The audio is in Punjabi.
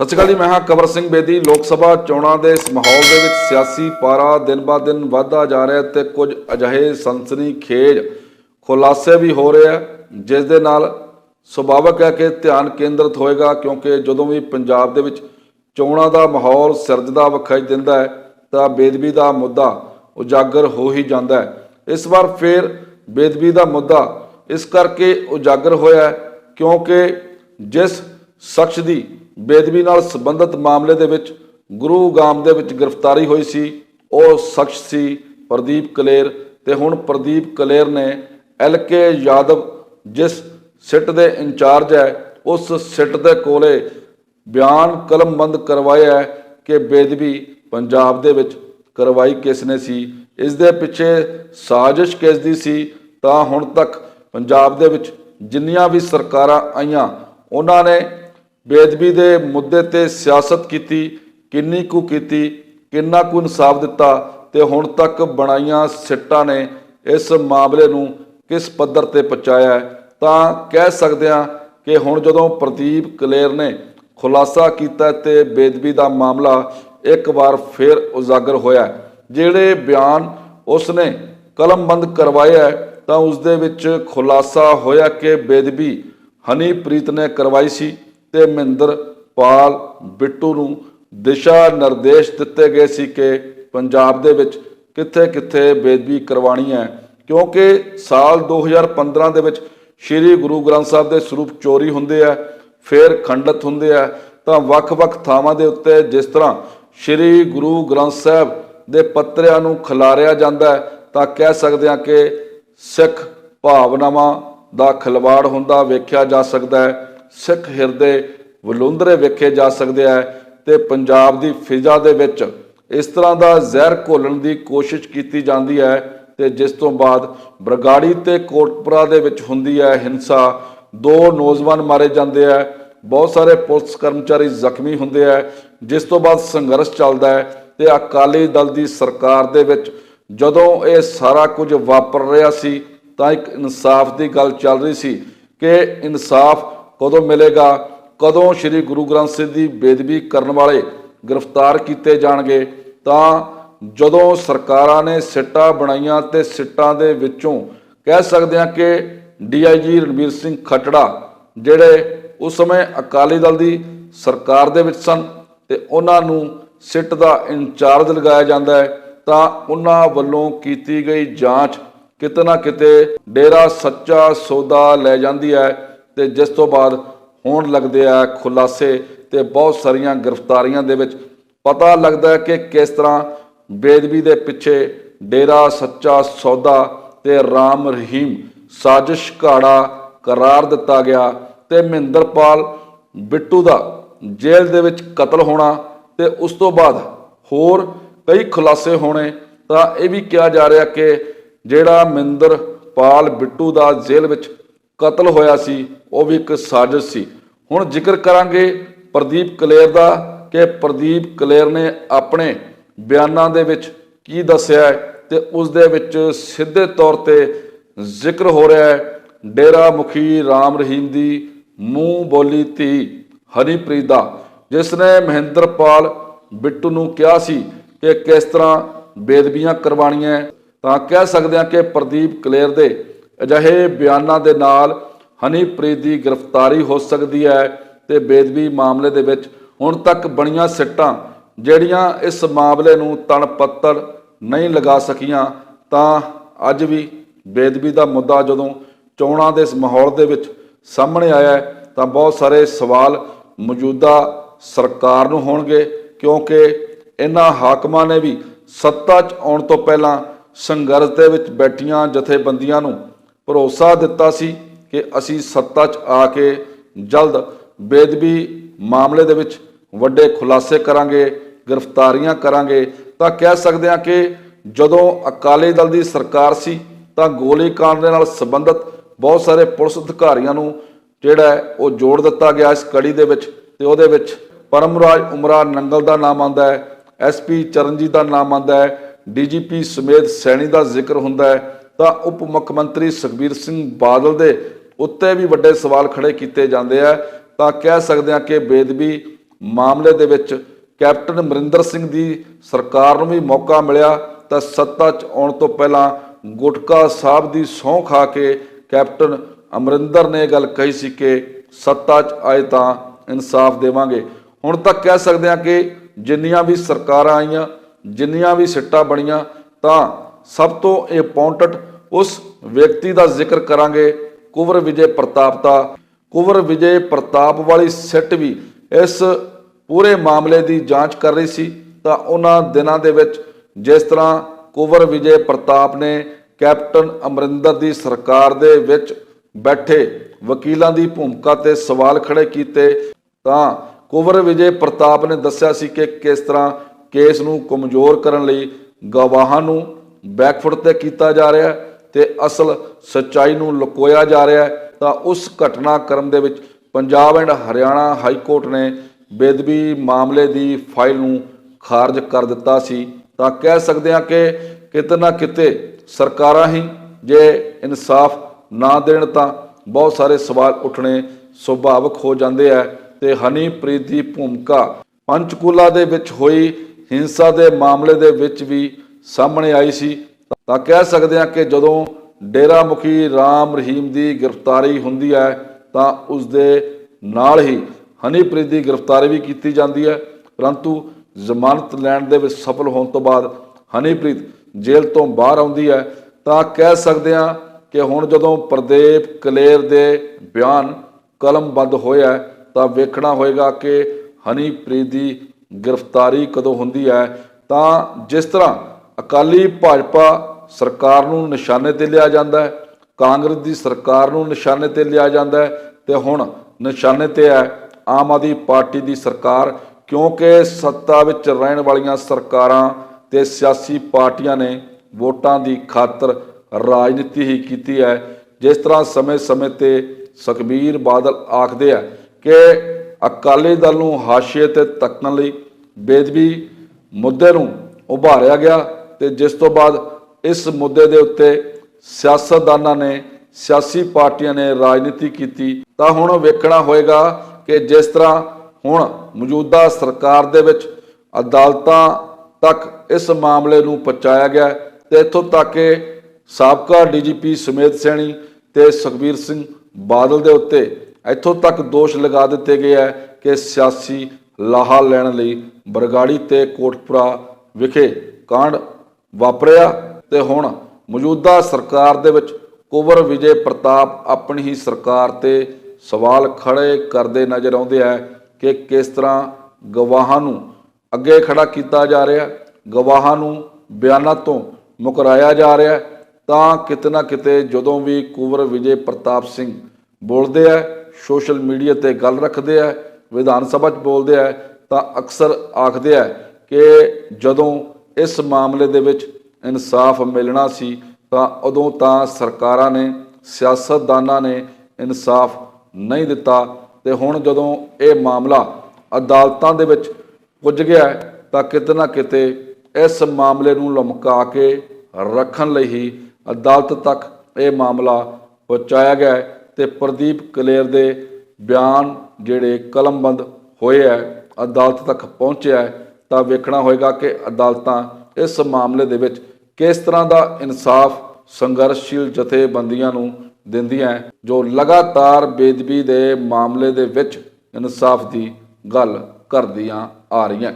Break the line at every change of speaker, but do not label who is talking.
ਸਤਿ ਸ਼੍ਰੀ ਅਕਾਲ ਜੀ, ਮੈਂ ਹਾਂ ਕਵਰ ਸਿੰਘ ਬੇਦੀ। ਲੋਕ ਸਭਾ ਚੋਣਾਂ ਦੇ ਇਸ ਮਾਹੌਲ ਦੇ ਵਿੱਚ ਸਿਆਸੀ ਪਾਰਾ ਦਿਨ ਬਾ ਦਿਨ ਵਧਦਾ ਜਾ ਰਿਹਾ ਤੇ ਕੁਝ ਅਜਿਹੇ ਸੰਸਨੀ ਖੇਜ ਖੁਲਾਸੇ ਵੀ ਹੋ ਰਹੇ ਆ, ਜਿਸ ਦੇ ਨਾਲ ਸੁਭਾਵਕ ਹੈ ਕਿ ਧਿਆਨ ਕੇਂਦਰਿਤ ਹੋਏਗਾ, ਕਿਉਂਕਿ ਜਦੋਂ ਵੀ ਪੰਜਾਬ ਦੇ ਵਿੱਚ ਚੋਣਾਂ ਦਾ ਮਾਹੌਲ ਸਿਰਜਦਾ, ਵਿਖਾਈ ਦਿੰਦਾ ਹੈ, ਤਾਂ ਬੇਦਬੀ ਦਾ ਮੁੱਦਾ ਉਜਾਗਰ ਹੋ ਹੀ ਜਾਂਦਾ ਹੈ। ਇਸ ਵਾਰ ਫੇਰ ਬੇਦਬੀ ਦਾ ਮੁੱਦਾ ਇਸ ਕਰਕੇ ਉਜਾਗਰ ਹੋਇਆ ਕਿਉਂਕਿ ਜਿਸ ਸ਼ਖਸ ਦੀ ਬੇਦਬੀ ਨਾਲ ਸੰਬੰਧਿਤ ਮਾਮਲੇ ਦੇ ਵਿੱਚ ਗੁਰੂਗਾਮ ਦੇ ਵਿੱਚ ਗ੍ਰਿਫਤਾਰੀ ਹੋਈ ਸੀ। ਉਹ ਸ਼ਖਸ ਸੀ ਪ੍ਰਦੀਪ ਕਲੇਰ ਤੇ ਹੁਣ ਪ੍ਰਦੀਪ ਕਲੇਰ ਨੇ ਐਲਕੇ ਯਾਦਵ, ਜਿਸ ਸਿੱਟ ਦੇ ਇੰਚਾਰਜ ਹੈ, ਉਸ ਸਿੱਟ ਦੇ ਕੋਲੇ ਬਿਆਨ ਕਲਮਬੰਦ ਕਰਵਾਇਆ ਹੈ ਕਿ ਬੇਦਬੀ ਪੰਜਾਬ ਦੇ ਵਿੱਚ ਕਰਵਾਈ ਕਿਸ ਨੇ ਸੀ। ਇਸ ਦੇ ਪਿੱਛੇ ਸਾਜ਼ਿਸ਼ ਕਿਸ ਦੀ ਸੀ, ਤਾਂ ਹੁਣ ਤੱਕ ਪੰਜਾਬ ਦੇ ਵਿੱਚ ਜਿੰਨੀਆਂ ਵੀ ਸਰਕਾਰਾਂ ਆਈਆਂ, ਉਹਨਾਂ ਨੇ ਬੇਦਬੀ ਦੇ ਮੁੱਦੇ ਤੇ ਸਿਆਸਤ ਕੀਤੀ, ਕਿੰਨੀ ਕੁ ਕੀਤੀ, ਕਿੰਨਾ ਕੁ ਇਨਸਾਫ ਦਿੱਤਾ ਤੇ ਹੁਣ ਤੱਕ ਬਣਾਈਆਂ ਸਿੱਟਾਂ ਨੇ ਇਸ ਮਾਮਲੇ ਨੂੰ ਕਿਸ ਪੱਧਰ ਤੇ ਪਹੁੰਚਾਇਆ ਤਾਂ ਕਹਿ ਸਕਦੇ ਹਾਂ ਕਿ ਹੁਣ ਜਦੋਂ ਪ੍ਰਦੀਪ ਕਲੇਰ ਨੇ ਖੁਲਾਸਾ ਕੀਤਾ ਤੇ ਬੇਦਬੀ ਦਾ ਮਾਮਲਾ ਇੱਕ ਵਾਰ ਫੇਰ ਉਜਾਗਰ ਹੋਇਆ ਜਿਹੜੇ ਬਿਆਨ ਉਸਨੇ ਕਲਮਬੰਦ ਕਰਵਾਇਆ ਤਾਂ ਉਸ ਦੇ ਵਿੱਚ ਖੁਲਾਸਾ ਹੋਇਆ ਕਿ ਬੇਦਬੀ ਹਨੀਪ੍ਰੀਤ ਨੇ ਕਰਵਾਈ ਸੀ। ਤੇ ਮਹਿੰਦਰ ਪਾਲ ਬਿੱਟੂ ਨੂੰ ਦਿਸ਼ਾ ਨਿਰਦੇਸ਼ ਦਿੱਤੇ ਗਏ ਸੀ ਕਿ ਪੰਜਾਬ ਦੇ ਵਿੱਚ ਕਿੱਥੇ-ਕਿੱਥੇ ਬੇਦਬੀ ਕਰਵਾਣੀ ਹੈ। ਕਿਉਂਕਿ ਸਾਲ 2015 ਦੇ ਵਿੱਚ ਸ੍ਰੀ ਗੁਰੂ ਗ੍ਰੰਥ ਸਾਹਿਬ ਦੇ ਸਰੂਪ ਚੋਰੀ ਹੁੰਦੇ ਆ, ਫਿਰ ਖੰਡਿਤ ਹੁੰਦੇ ਆ, ਤਾਂ ਵੱਖ-ਵੱਖ ਥਾਵਾਂ ਦੇ ਉੱਤੇ ਜਿਸ ਤਰ੍ਹਾਂ ਸ੍ਰੀ ਗੁਰੂ ਗ੍ਰੰਥ ਸਾਹਿਬ ਦੇ ਪੱਤਰਿਆਂ ਨੂੰ ਖਿਲਾਰਿਆ ਜਾਂਦਾ ਤਾਂ ਕਹਿ ਸਕਦੇ ਹਾਂ ਕਿ ਸਿੱਖ ਭਾਵਨਾਵਾਂ ਦਾ ਖਿਲਵਾੜ ਹੁੰਦਾ ਵੇਖਿਆ ਜਾ ਸਕਦਾ ਹੈ। ਸਿੱਖ ਹਿਰਦੇ ਵਲੁੰਦਰੇ ਵੇਖੇ ਜਾ ਸਕਦੇ ਆ ਤੇ ਪੰਜਾਬ ਦੀ ਫਿਜ਼ਾ ਦੇ ਵਿੱਚ ਇਸ ਤਰ੍ਹਾਂ ਦਾ ਜ਼ਹਿਰ ਘੋਲਣ ਦੀ ਕੋਸ਼ਿਸ਼ ਕੀਤੀ ਜਾਂਦੀ ਹੈ ਤੇ ਜਿਸ ਤੋਂ ਬਾਅਦ ਬਰਗਾੜੀ ਤੇ ਕੋਟਪੁਰਾ ਦੇ ਵਿੱਚ ਹੁੰਦੀ ਹੈ ਹਿੰਸਾ। ਦੋ ਨੌਜਵਾਨ ਮਾਰੇ ਜਾਂਦੇ ਆ। ਬਹੁਤ ਸਾਰੇ ਪੁਲਿਸ ਕਰਮਚਾਰੀ ਜ਼ਖਮੀ ਹੁੰਦੇ ਆ। ਜਿਸ ਤੋਂ ਬਾਅਦ ਸੰਘਰਸ਼ ਚੱਲਦਾ ਹੈ ਤੇ ਅਕਾਲੀ ਦਲ ਦੀ ਸਰਕਾਰ ਦੇ ਵਿੱਚ ਜਦੋਂ ਇਹ ਸਾਰਾ ਕੁਝ ਵਾਪਰ ਰਿਹਾ ਸੀ ਤਾਂ ਇੱਕ ਇਨਸਾਫ ਦੀ ਗੱਲ ਚੱਲ ਰਹੀ ਸੀ ਕਿ ਇਨਸਾਫ ਕਦੋਂ ਮਿਲੇਗਾ? ਕਦੋਂ ਸ੍ਰੀ ਗੁਰੂ ਗ੍ਰੰਥ ਸਾਹਿਬ ਦੀ ਬੇਦਬੀ ਕਰਨ ਵਾਲੇ ਗ੍ਰਿਫਤਾਰ ਕੀਤੇ ਜਾਣਗੇ? ਤਾਂ ਜਦੋਂ ਸਰਕਾਰਾਂ ਨੇ ਸਿੱਟਾਂ ਬਣਾਈਆਂ ਤੇ ਸਿੱਟਾਂ ਦੇ ਵਿੱਚੋਂ ਕਹਿ ਸਕਦੇ ਹਾਂ ਕਿ ਡੀਆਈਜੀ ਰਣਵੀਰ ਸਿੰਘ ਖੱਟੜਾ ਜਿਹੜੇ ਉਸ ਸਮੇਂ ਅਕਾਲੀ ਦਲ ਦੀ ਸਰਕਾਰ ਦੇ ਵਿੱਚ ਸਨ ਤੇ ਉਹਨਾਂ ਨੂੰ ਸਿੱਟ ਦਾ ਇੰਚਾਰਜ ਲਗਾਇਆ ਜਾਂਦਾ ਹੈ, ਤਾਂ ਉਹਨਾਂ ਵੱਲੋਂ ਕੀਤੀ ਗਈ ਜਾਂਚ ਕਿਤੇ ਨਾ ਕਿਤੇ ਡੇਰਾ ਸੱਚਾ ਸੌਦਾ ਲੈ ਜਾਂਦੀ ਹੈ। ਤੇ ਜਿਸ ਤੋਂ ਬਾਅਦ ਹੋਣ ਲੱਗਦੇ ਆ ਖੁਲਾਸੇ ਤੇ ਬਹੁਤ ਸਾਰੀਆਂ ਗ੍ਰਿਫਤਾਰੀਆਂ ਦੇ ਵਿੱਚ ਪਤਾ ਲੱਗਦਾ ਹੈ ਕਿ ਕਿਸ ਤਰ੍ਹਾਂ ਬੇਦਬੀ ਦੇ ਪਿੱਛੇ ਡੇਰਾ ਸੱਚਾ ਸੌਦਾ ਤੇ ਰਾਮ ਰਹੀਮ ਸਾਜ਼ਿਸ਼ ਘਾੜਾ ਕਰਾਰ ਦਿੱਤਾ ਗਿਆ ਤੇ ਮਹਿੰਦਰਪਾਲ ਬਿੱਟੂ ਦਾ ਜੇਲ੍ਹ ਦੇ ਵਿੱਚ ਕਤਲ ਹੋਣਾ ਤੇ ਉਸ ਤੋਂ ਬਾਅਦ ਹੋਰ ਕਈ ਖੁਲਾਸੇ ਹੋਣੇ, ਤਾਂ ਇਹ ਵੀ ਕਿਹਾ ਜਾ ਰਿਹਾ ਕਿ ਜਿਹੜਾ ਮਹਿੰਦਰਪਾਲ ਬਿੱਟੂ ਦਾ ਜੇਲ੍ਹ ਵਿੱਚ ਕਤਲ ਹੋਇਆ ਸੀ, ਉਹ ਵੀ ਇੱਕ ਸਾਜ਼ਿਸ਼ ਸੀ। ਹੁਣ ਜ਼ਿਕਰ ਕਰਾਂਗੇ ਪ੍ਰਦੀਪ ਕਲੇਰ ਦਾ ਕਿ ਪ੍ਰਦੀਪ ਕਲੇਰ ਨੇ ਆਪਣੇ ਬਿਆਨਾਂ ਦੇ ਵਿੱਚ ਕੀ ਦੱਸਿਆ ਹੈ ਤੇ ਉਸ ਦੇ ਵਿੱਚ ਸਿੱਧੇ ਤੌਰ ਤੇ ਜ਼ਿਕਰ ਹੋ ਰਿਹਾ ਹੈ। ਡੇਰਾ ਮੁਖੀ ਰਾਮ ਰਹੀਮ ਦੀ ਮੂੰਹ ਬੋਲੀ ਧੀ ਹਨੀਪ੍ਰੀਤ ਦਾ, ਜਿਸ ਨੇ ਮਹਿੰਦਰਪਾਲ ਬਿੱਟੂ ਨੂੰ ਕਿਹਾ ਸੀ ਕਿ ਕਿਸ ਤਰ੍ਹਾਂ ਬੇਦਬੀਆਂ ਕਰਵਾਣੀਆਂ ਤਾਂ ਕਹਿ ਸਕਦੇ ਹਾਂ ਕਿ ਪ੍ਰਦੀਪ ਕਲੇਰ ਦੇ ਅਜਿਹੇ ਬਿਆਨਾਂ ਦੇ ਨਾਲ ਹਨੀਪ੍ਰੀਤ ਦੀ ਗ੍ਰਿਫਤਾਰੀ ਹੋ ਸਕਦੀ ਹੈ ਤੇ ਬੇਦਬੀ ਮਾਮਲੇ ਦੇ ਵਿੱਚ ਹੁਣ ਤੱਕ ਬਣੀਆਂ ਸਿੱਟਾਂ ਜਿਹੜੀਆਂ ਇਸ ਮਾਮਲੇ ਨੂੰ ਤਣ ਪੱਤਰ ਨਹੀਂ ਲਗਾ ਸਕੀਆਂ, ਤਾਂ ਅੱਜ ਵੀ ਬੇਦਬੀ ਦਾ ਮੁੱਦਾ ਜਦੋਂ ਚੋਣਾਂ ਦੇ ਇਸ ਮਾਹੌਲ ਦੇ ਵਿੱਚ ਸਾਹਮਣੇ ਆਇਆ ਤਾਂ ਬਹੁਤ ਸਾਰੇ ਸਵਾਲ ਮੌਜੂਦਾ ਸਰਕਾਰ ਨੂੰ ਹੋਣਗੇ, ਕਿਉਂਕਿ ਇਹਨਾਂ ਹਾਕਮਾਂ ਨੇ ਵੀ ਸੱਤਾ 'ਚ ਆਉਣ ਤੋਂ ਪਹਿਲਾਂ ਸੰਘਰਸ਼ ਦੇ ਵਿੱਚ ਬੈਠੀਆਂ ਜਥੇਬੰਦੀਆਂ ਨੂੰ ਭਰੋਸਾ ਦਿੱਤਾ ਸੀ ਕਿ ਅਸੀਂ ਸੱਤਾ 'ਚ ਆ ਕੇ ਜਲਦ ਬੇਦਬੀ ਮਾਮਲੇ ਦੇ ਵਿੱਚ ਵੱਡੇ ਖੁਲਾਸੇ ਕਰਾਂਗੇ, ਗ੍ਰਿਫਤਾਰੀਆਂ ਕਰਾਂਗੇ। ਤਾਂ ਕਹਿ ਸਕਦੇ ਹਾਂ ਕਿ ਜਦੋਂ ਅਕਾਲੀ ਦਲ ਦੀ ਸਰਕਾਰ ਸੀ, ਤਾਂ ਗੋਲੀकांड ਦੇ ਨਾਲ ਸੰਬੰਧਿਤ ਬਹੁਤ ਸਾਰੇ ਪੁਲਿਸ ਅਧਿਕਾਰੀਆਂ ਨੂੰ ਜਿਹੜਾ ਉਹ ਜੋੜ ਦਿੱਤਾ ਗਿਆ ਇਸ ਕੜੀ ਦੇ ਵਿੱਚ ਤੇ ਉਹਦੇ ਵਿੱਚ ਪਰਮਰਾਜ ਉਮਰਾ ਨੰਗਲ ਦਾ ਨਾਮ ਆਉਂਦਾ ਹੈ ਐਸਪੀ ਚਰਨਜੀਤ ਦਾ ਨਾਮ ਆਉਂਦਾ ਹੈ ਡੀਜੀਪੀ ਸਮੇਤ ਸੈਣੀ ਦਾ ਜ਼ਿਕਰ ਹੁੰਦਾ ਹੈ। ਤਾਂ ਉਪ ਮੁੱਖ ਮੰਤਰੀ ਸੁਖਬੀਰ ਸਿੰਘ ਬਾਦਲ ਦੇ ਉੱਤੇ ਵੀ ਵੱਡੇ ਸਵਾਲ ਖੜੇ ਕੀਤੇ ਜਾਂਦੇ ਆ। ਤਾਂ ਕਹਿ ਸਕਦੇ ਹਾਂ ਕਿ ਬੇਦਬੀ ਮਾਮਲੇ ਦੇ ਵਿੱਚ ਕੈਪਟਨ ਅਮਰਿੰਦਰ ਸਿੰਘ ਦੀ ਸਰਕਾਰ ਨੂੰ ਵੀ ਮੌਕਾ ਮਿਲਿਆ ਤਾਂ ਸੱਤਾ 'ਚ ਆਉਣ ਤੋਂ ਪਹਿਲਾਂ ਗੁਟਕਾ ਸਾਹਿਬ ਦੀ ਸਹੁੰ ਖਾ ਕੇ ਕੈਪਟਨ ਅਮਰਿੰਦਰ ਨੇ ਇਹ ਗੱਲ ਕਹੀ ਸੀ ਕਿ ਸੱਤਾ 'ਚ ਆਏ ਤਾਂ ਇਨਸਾਫ ਦੇਵਾਂਗੇ। ਹੁਣ ਤੱਕ ਕਹਿ ਸਕਦੇ ਹਾਂ ਕਿ ਜਿੰਨੀਆਂ ਵੀ ਸਰਕਾਰਾਂ ਆਈਆਂ, ਜਿੰਨੀਆਂ ਵੀ ਸਿੱਟਾਂ ਬਣੀਆਂ, ਤਾਂ ਸਭ ਤੋਂ ਇੰਪੋਰਟੈਂਟ ਉਸ ਵਿਅਕਤੀ ਦਾ ਜ਼ਿਕਰ ਕਰਾਂਗੇ, ਕੁਵਰ ਵਿਜੇ ਪ੍ਰਤਾਪ ਦਾ। ਕੁਵਰ ਵਿਜੇ ਪ੍ਰਤਾਪ ਵਾਲੀ ਸਿੱਟ ਵੀ ਇਸ ਪੂਰੇ ਮਾਮਲੇ ਦੀ ਜਾਂਚ ਕਰ ਰਹੀ ਸੀ। ਤਾਂ ਉਹਨਾਂ ਦਿਨਾਂ ਦੇ ਵਿੱਚ ਜਿਸ ਤਰ੍ਹਾਂ ਕੁਵਰ ਵਿਜੇ ਪ੍ਰਤਾਪ ਨੇ ਕੈਪਟਨ ਅਮਰਿੰਦਰ ਦੀ ਸਰਕਾਰ ਦੇ ਵਿੱਚ ਬੈਠੇ ਵਕੀਲਾਂ ਦੀ ਭੂਮਿਕਾ ਤੇ ਸਵਾਲ ਖੜੇ ਕੀਤੇ, ਤਾਂ ਕੁਵਰ ਵਿਜੇ ਪ੍ਰਤਾਪ ਨੇ ਦੱਸਿਆ ਸੀ ਕਿ ਕਿਸ ਤਰ੍ਹਾਂ ਕੇਸ ਨੂੰ ਕਮਜ਼ੋਰ ਕਰਨ ਲਈ ਗਵਾਹਾਂ ਨੂੰ ਬੈਕਫੁੱਟ ਤੇ ਕੀਤਾ ਜਾ ਰਿਹਾ ਹੈ ਤੇ ਅਸਲ ਸੱਚਾਈ ਨੂੰ ਲੁਕੋਇਆ ਜਾ ਰਿਹਾ ਤਾਂ ਉਸ ਘਟਨਾਕ੍ਰਮ ਦੇ ਵਿੱਚ Punjab and Haryana high court ਨੇ ਬੇਦਬੀ ਮਾਮਲੇ ਦੀ ਫਾਈਲ ਨੂੰ ਖਾਰਜ ਕਰ ਦਿੱਤਾ ਸੀ। ਤਾਂ ਕਹਿ ਸਕਦੇ ਹਾਂ ਕਿ ਕਿਤੇ ਨਾ ਕਿਤੇ ਸਰਕਾਰਾਂ ਹੀ ਜੇ ਇਨਸਾਫ ਨਾ ਦੇਣ ਤਾਂ ਬਹੁਤ ਸਾਰੇ ਸਵਾਲ ਉੱਠਣੇ ਸੁਭਾਵਿਕ ਹੋ ਜਾਂਦੇ ਆ। ਤੇ ਹਨੀਪ੍ਰੀਤ ਦੀ ਭੂਮਿਕਾ ਪੰਚਕੂਲਾ ਦੇ ਵਿੱਚ ਹੋਈ ਹਿੰਸਾ ਦੇ ਮਾਮਲੇ ਦੇ ਵਿੱਚ ਵੀ ਸਾਹਮਣੇ ਆਈ ਸੀ। ਤਾਂ ਕਹਿ ਸਕਦੇ ਹਾਂ ਕਿ ਜਦੋਂ ਡੇਰਾ ਮੁਖੀ ਰਾਮ ਰਹੀਮ ਦੀ ਗ੍ਰਿਫਤਾਰੀ ਹੁੰਦੀ ਹੈ, ਤਾਂ ਉਸ ਦੇ ਨਾਲ ਹੀ ਹਨੀਪ੍ਰੀਤ ਦੀ ਗ੍ਰਿਫਤਾਰੀ ਵੀ ਕੀਤੀ ਜਾਂਦੀ ਹੈ। ਪਰੰਤੂ ਜ਼ਮਾਨਤ ਲੈਣ ਦੇ ਵਿੱਚ ਸਫਲ ਹੋਣ ਤੋਂ ਬਾਅਦ ਹਨੀਪ੍ਰੀਤ ਜੇਲ੍ਹ ਤੋਂ ਬਾਹਰ ਆਉਂਦੀ ਹੈ। ਤਾਂ ਕਹਿ ਸਕਦੇ ਹਾਂ ਕਿ ਹੁਣ ਜਦੋਂ ਪ੍ਰਦੀਪ ਕਲੇਰ ਦੇ ਬਿਆਨ ਕਲਮਬੰਦ ਹੋਇਆ ਤਾਂ ਵੇਖਣਾ ਹੋਏਗਾ ਕਿ ਹਨੀਪ੍ਰੀਤ ਦੀ ਗ੍ਰਿਫਤਾਰੀ ਕਦੋਂ ਹੁੰਦੀ ਹੈ। ਤਾਂ ਜਿਸ ਤਰ੍ਹਾਂ ਅਕਾਲੀ ਭਾਜਪਾ ਸਰਕਾਰ ਨੂੰ ਨਿਸ਼ਾਨੇ ਤੇ ਲਿਆ ਜਾਂਦਾ ਹੈ, ਕਾਂਗਰਸ ਦੀ ਸਰਕਾਰ ਨੂੰ ਨਿਸ਼ਾਨੇ ਤੇ ਲਿਆ ਜਾਂਦਾ ਹੈ ਤੇ ਹੁਣ ਨਿਸ਼ਾਨੇ ਤੇ ਹੈ ਆਮ ਆਦਮੀ ਪਾਰਟੀ ਦੀ ਸਰਕਾਰ, ਕਿਉਂਕਿ ਸੱਤਾ ਵਿੱਚ ਰਹਿਣ ਵਾਲੀਆਂ ਸਰਕਾਰਾਂ ਤੇ ਸਿਆਸੀ ਪਾਰਟੀਆਂ ਨੇ ਵੋਟਾਂ ਦੀ ਖਾਤਰ ਰਾਜਨੀਤੀ ਹੀ ਕੀਤੀ ਹੈ। ਜਿਸ ਤਰ੍ਹਾਂ ਸਮੇਂ-ਸਮੇਂ ਤੇ ਸੁਖਬੀਰ ਬਾਦਲ ਆਖਦੇ ਆ ਕਿ ਅਕਾਲੀ ਦਲ ਨੂੰ ਹਾਸ਼ੀਏ ਤੇ ਤੱਕਣ ਲਈ ਬੇਦਬੀ ਮੁੱਦੇ ਨੂੰ ਉਭਾਰਿਆ ਗਿਆ ਤੇ ਜਿਸ ਤੋਂ ਬਾਅਦ ਇਸ ਮੁੱਦੇ ਦੇ ਉੱਤੇ ਸਿਆਸਤਦਾਨਾਂ ਨੇ, ਸਿਆਸੀ ਪਾਰਟੀਆਂ ਨੇ ਰਾਜਨੀਤੀ ਕੀਤੀ, ਤਾਂ ਹੁਣ ਵੇਖਣਾ ਹੋਏਗਾ ਕਿ ਜਿਸ ਤਰ੍ਹਾਂ ਹੁਣ ਮੌਜੂਦਾ ਸਰਕਾਰ ਦੇ ਵਿੱਚ ਅਦਾਲਤਾਂ ਤੱਕ ਇਸ ਮਾਮਲੇ ਨੂੰ ਪਹੁੰਚਾਇਆ ਗਿਆ ਹੈ ਤੇ ਇੱਥੋਂ ਤੱਕ ਕਿ ਸਾਬਕਾ ਡੀਜੀਪੀ ਸੁਮੇਧ ਸੈਣੀ ਤੇ ਸੁਖਬੀਰ ਸਿੰਘ ਬਾਦਲ ਦੇ ਉੱਤੇ ਇੱਥੋਂ ਤੱਕ ਦੋਸ਼ ਲਗਾ ਦਿੱਤੇ ਗਏ ਹੈ ਕਿ ਸਿਆਸੀ ਲਾਹਾ ਲੈਣ ਲਈ ਬਰਗਾੜੀ ਤੇ ਕੋਟਪੁਰਾ ਵਿਖੇ ਕਾਂਡ ਵਾਪਰਿਆ ਤੇ ਹੁਣ ਮੌਜੂਦਾ ਸਰਕਾਰ ਦੇ ਵਿੱਚ ਕੁਵਰ ਵਿਜੇ ਪ੍ਰਤਾਪ ਆਪਣੀ ਹੀ ਸਰਕਾਰ ਤੇ ਸਵਾਲ ਖੜੇ ਕਰਦੇ ਨਜ਼ਰ ਆਉਂਦੇ ਆ ਕਿ ਕਿਸ ਤਰ੍ਹਾਂ ਗਵਾਹਾਂ ਨੂੰ ਅੱਗੇ ਖੜਾ ਕੀਤਾ ਜਾ ਰਿਹਾ, ਗਵਾਹਾਂ ਨੂੰ ਬਿਆਨਾਂ ਤੋਂ ਮੁਕਰਾਇਆ ਜਾ ਰਿਹਾ, ਤਾਂ ਕਿਤੇ ਨਾ ਕਿਤੇ ਜਦੋਂ ਵੀ ਕੁਵਰ ਵਿਜੇ ਪ੍ਰਤਾਪ ਸਿੰਘ ਬੋਲਦੇ ਆ, ਸੋਸ਼ਲ ਮੀਡੀਆ ਤੇ ਗੱਲ ਰੱਖਦੇ ਆ, ਵਿਧਾਨ ਸਭਾ 'ਚ ਬੋਲਦੇ ਆ, ਤਾਂ ਅਕਸਰ ਆਖਦੇ ਆ ਕਿ ਜਦੋਂ ਇਸ ਮਾਮਲੇ ਦੇ ਵਿੱਚ ਇਨਸਾਫ ਮਿਲਣਾ ਸੀ, ਤਾਂ ਉਦੋਂ ਤਾਂ ਸਰਕਾਰਾਂ ਨੇ, ਸਿਆਸਤਦਾਨਾਂ ਨੇ ਇਨਸਾਫ ਨਹੀਂ ਦਿੱਤਾ ਤੇ ਹੁਣ ਜਦੋਂ ਇਹ ਮਾਮਲਾ ਅਦਾਲਤਾਂ ਦੇ ਵਿੱਚ ਪੁੱਜ ਗਿਆ ਤਾਂ ਕਿਤੇ ਨਾ ਕਿਤੇ ਇਸ ਮਾਮਲੇ ਨੂੰ ਲਮਕਾ ਕੇ ਰੱਖਣ ਲਈ ਹੀ ਅਦਾਲਤ ਤੱਕ ਇਹ ਮਾਮਲਾ ਪਹੁੰਚਾਇਆ ਗਿਆ ਹੈ ਤੇ ਪ੍ਰਦੀਪ ਕਲੇਰ ਦੇ ਬਿਆਨ ਜਿਹੜੇ ਕਲਮਬੰਦ ਹੋਏ ਹੈ, ਅਦਾਲਤ ਤੱਕ ਪਹੁੰਚਿਆ ਹੈ। ਤਾਂ ਵੇਖਣਾ ਹੋਏਗਾ ਕਿ ਅਦਾਲਤਾਂ ਇਸ ਮਾਮਲੇ ਦੇ ਵਿੱਚ ਕਿਸ ਤਰ੍ਹਾਂ ਦਾ ਇਨਸਾਫ ਸੰਘਰਸ਼ੀਲ ਜਥੇਬੰਦੀਆਂ ਨੂੰ ਦਿੰਦੀਆਂ ਹੈ, ਜੋ ਲਗਾਤਾਰ ਬੇਦਬੀ ਦੇ ਮਾਮਲੇ ਦੇ ਵਿੱਚ ਇਨਸਾਫ ਦੀ ਗੱਲ ਕਰਦੀਆਂ ਆ ਰਹੀਆਂ।